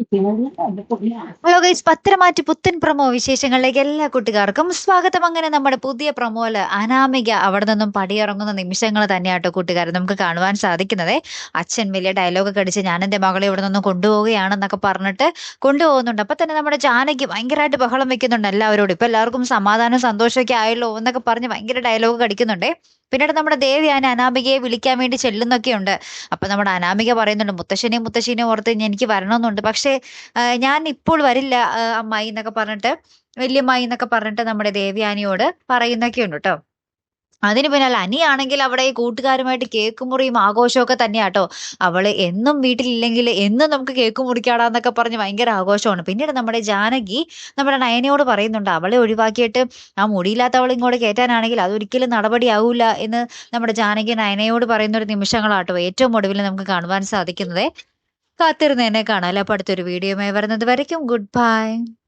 Hello guys Patharamattu പുത്തൻ promo വിശേഷങ്ങളിലേക്ക് എല്ലാ കൂട്ടുകാർക്കും സ്വാഗതം. അങ്ങനെ നമ്മുടെ പുതിയ പ്രമോയിൽ അനാമിക അവിടെ നിന്നും പടിയിറങ്ങുന്ന നിമിഷങ്ങൾ തന്നെയാട്ടോ കൂട്ടുകാർ നമുക്ക് കാണുവാൻ സാധിക്കുന്നത്. അച്ഛൻ വലിയ ഡയലോഗ് കടിച്ച് ഞാൻ എന്റെ മകളെ ഇവിടെ നിന്നും കൊണ്ടുപോവുകയാണെന്നൊക്കെ പറഞ്ഞിട്ട് കൊണ്ടുപോകുന്നുണ്ട്. അപ്പൊ തന്നെ നമ്മുടെ ജാനകി ഭയങ്കരമായിട്ട് ബഹളം വെക്കുന്നുണ്ട് എല്ലാവരോടും. ഇപ്പൊ എല്ലാവർക്കും സമാധാനം സന്തോഷമൊക്കെ ആയല്ലോ എന്നൊക്കെ പറഞ്ഞ് ഭയങ്കര ഡയലോഗ് അടിക്കുന്നുണ്ടേ. പിന്നീട് നമ്മുടെ ദേവിയാന അനാമികയെ വിളിക്കാൻ വേണ്ടി ചെല്ലുന്നൊക്കെയുണ്ട്. അപ്പം നമ്മുടെ അനാമിക പറയുന്നുണ്ട് മുത്തശ്ശനെയും മുത്തശ്ശിനെയും ഓർത്ത് എനിക്ക് വരണമെന്നുണ്ട്. പക്ഷേ ഞാൻ ഇപ്പോൾ വരില്ല അമ്മായി എന്നൊക്കെ പറഞ്ഞിട്ട് വല്യമ്മായി എന്നൊക്കെ പറഞ്ഞിട്ട് നമ്മുടെ ദേവയാനിയോട് പറയുന്നൊക്കെയുണ്ട് കേട്ടോ അതിന് പിന്നാലെ അനിയാണെങ്കിൽ അവിടെ ഈ കൂട്ടുകാരുമായിട്ട് കേക്ക് മുറിയും ആഘോഷമൊക്കെ തന്നെയാട്ടോ അവൾ എന്നും വീട്ടിലില്ലെങ്കിൽ എന്നും നമുക്ക് കേക്ക് മുറിക്കാടാന്നൊക്കെ പറഞ്ഞ് ഭയങ്കര ആഘോഷമാണ്. പിന്നീട് നമ്മുടെ ജാനകി നമ്മുടെ നയനയോട് പറയുന്നുണ്ട് അവളെ ഒഴിവാക്കിയിട്ട് ആ മുടിയില്ലാത്തവൾ ഇങ്ങോട്ട് കയറ്റാനാണെങ്കിൽ അതൊരിക്കലും നടപടിയാവില്ല എന്ന് നമ്മുടെ ജാനകി നയനയോട് പറയുന്ന ഒരു നിമിഷങ്ങളാട്ടോ ഏറ്റവും ഒടുവിൽ നമുക്ക് കാണുവാൻ സാധിക്കുന്നത്. കാത്തിരുന്ന് എന്നെ കാണാം അപ്പൊ അടുത്തൊരു വീഡിയോയുമായി വരുന്നത് വരയ്ക്കും. Good bye.